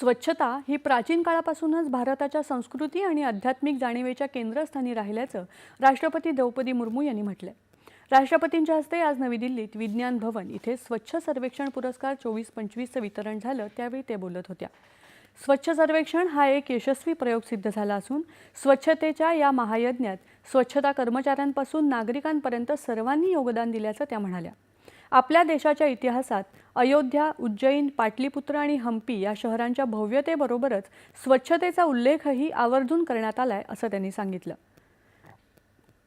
स्वच्छता ही प्राचीन काळापासूनच भारताच्या संस्कृती आणि आध्यात्मिक जाणीवेच्या केंद्रस्थानी राहिल्याचं राष्ट्रपती द्रौपदी मुर्मू यांनी म्हटलंय. राष्ट्रपतींच्या हस्ते आज नवी दिल्लीत विज्ञान भवन इथे स्वच्छ सर्वेक्षण पुरस्कार चोवीस पंचवीसचं वितरण झालं त्यावेळी ते बोलत होत्या. स्वच्छ सर्वेक्षण हा एक यशस्वी प्रयोग सिद्ध झाला असून स्वच्छतेच्या या महायज्ञात स्वच्छता कर्मचाऱ्यांपासून नागरिकांपर्यंत सर्वांनी योगदान दिल्याचं त्या म्हणाल्या. आपल्या देशाच्या इतिहासात अयोध्या उज्जैन पाटलीपुत्र आणि हम्पी या शहरांच्या भव्यतेबरोबरच स्वच्छतेचा उल्लेखही आवर्जून करण्यात आलाय असं त्यांनी सांगितलं.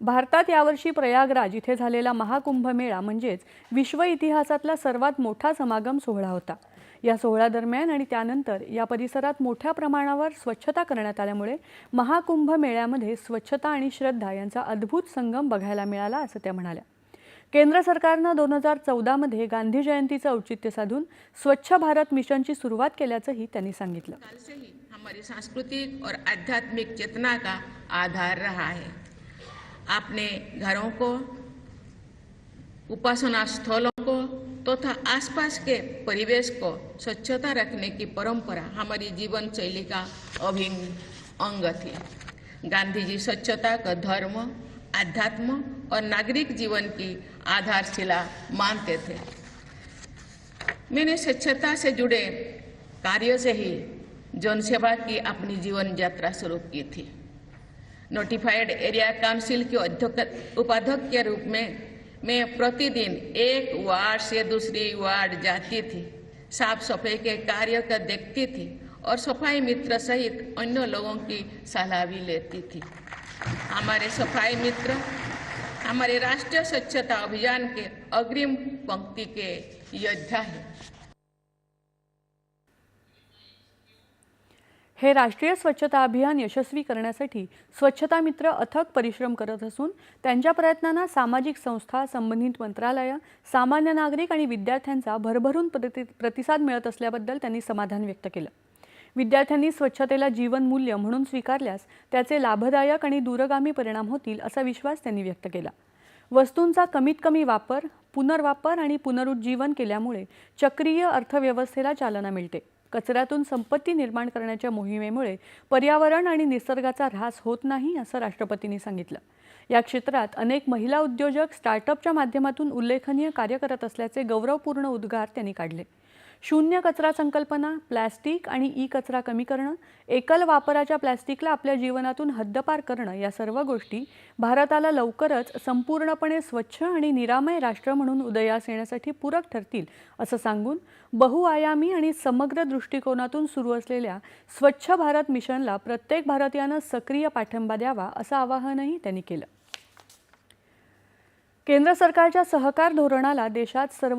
भारतात यावर्षी प्रयागराज इथे झालेला महाकुंभमेळा म्हणजेच विश्व इतिहासातला सर्वात मोठा समागम सोहळा होता. या सोहळ्यादरम्यान आणि त्यानंतर या परिसरात मोठ्या प्रमाणावर स्वच्छता करण्यात आल्यामुळे महाकुंभ मेळ्यामध्ये स्वच्छता आणि श्रद्धा यांचा अद्भुत संगम बघायला मिळाला असं त्या म्हणाल्या. केंद्र सरकारनं दोन हजार चौदामध्ये गांधी जयंतीचं औचित्य साधून स्वच्छ भारत मिशनची सुरुवात केल्याचंही त्यांनी सांगितलं. हमारी सांस्कृतिक और आध्यात्मिक चेतना का आधार रहा है. आपने घरों को उपासना स्थलों को तथा आसपास के परिवेश को स्वच्छता रखने की परंपरा हमारी जीवन शैली का अभिन्न अंग थी. गांधी जी स्वच्छता का धर्म आध्यात्म और नागरिक जीवन की आधारशिला मानते थे। मैंने स्वच्छता से जुड़े कार्यों से ही जनसेवा की अपनी जीवन यात्रा शुरू की थी। नोटिफाइड एरिया काउंसिल के उपाध्यक्ष के रूप में मैं प्रतिदिन एक वार्ड से दूसरी वार्ड जाती थी। साफ़ सफ़ाई के कार्य को देखती थी और सफ़ाई मित्र सहित अन्य लोगों की सलाह भी लेती थी। हमारे सफाई मित्र हमारे राष्ट्रीय स्वच्छता अभियान के अग्रिम पंक्ति के योद्धा हैं। हे राष्ट्रीय स्वच्छता अभियान यशस्वी करण्यासाठी स्वच्छता मित्र अथक परिश्रम करत असून त्यांच्या प्रयत्नांना सामाजिक संस्था संबंधित मंत्रालय सामान्य नागरिक आणि विद्यार्थ्यांचा भरभरून प्रति प्रतिसाद मिळत असल्याबद्दल त्यांनी समाधान व्यक्त केलं. विद्यार्थ्यांनी स्वच्छतेला जीवनमूल्य म्हणून स्वीकारल्यास त्याचे लाभदायक आणि दूरगामी परिणाम होतील असा विश्वास त्यांनी व्यक्त केला. वस्तूंचा कमीत कमी वापर पुनर्वापर आणि पुनरुज्जीवन केल्यामुळे चक्रीय अर्थव्यवस्थेला चालना मिळते. कचऱ्यातून संपत्ती निर्माण करण्याच्या मोहिमेमुळे पर्यावरण आणि निसर्गाचा ऱ्हास होत नाही असं राष्ट्रपतींनी सांगितलं. या क्षेत्रात अनेक महिला उद्योजक स्टार्टअपच्या माध्यमातून उल्लेखनीय कार्य करत असल्याचे गौरवपूर्ण उद्गार त्यांनी काढले. शून्य कचरा संकल्पना प्लॅस्टिक आणि ई कचरा कमी करणं एकल वापराच्या प्लॅस्टिकला आपल्या जीवनातून हद्दपार करणं या सर्व गोष्टी भारताला लवकरच संपूर्णपणे स्वच्छ आणि निरामय राष्ट्र म्हणून उदयास येण्यासाठी पूरक ठरतील असं सांगून बहुआयामी आणि समग्र दृष्टिकोनातून सुरू असलेल्या स्वच्छ भारत मिशनला प्रत्येक भारतीयानं सक्रिय पाठिंबा द्यावा असं आवाहनही त्यांनी केलं. केंद्र सरकारच्या सहकार धोरणाला देशात सर्व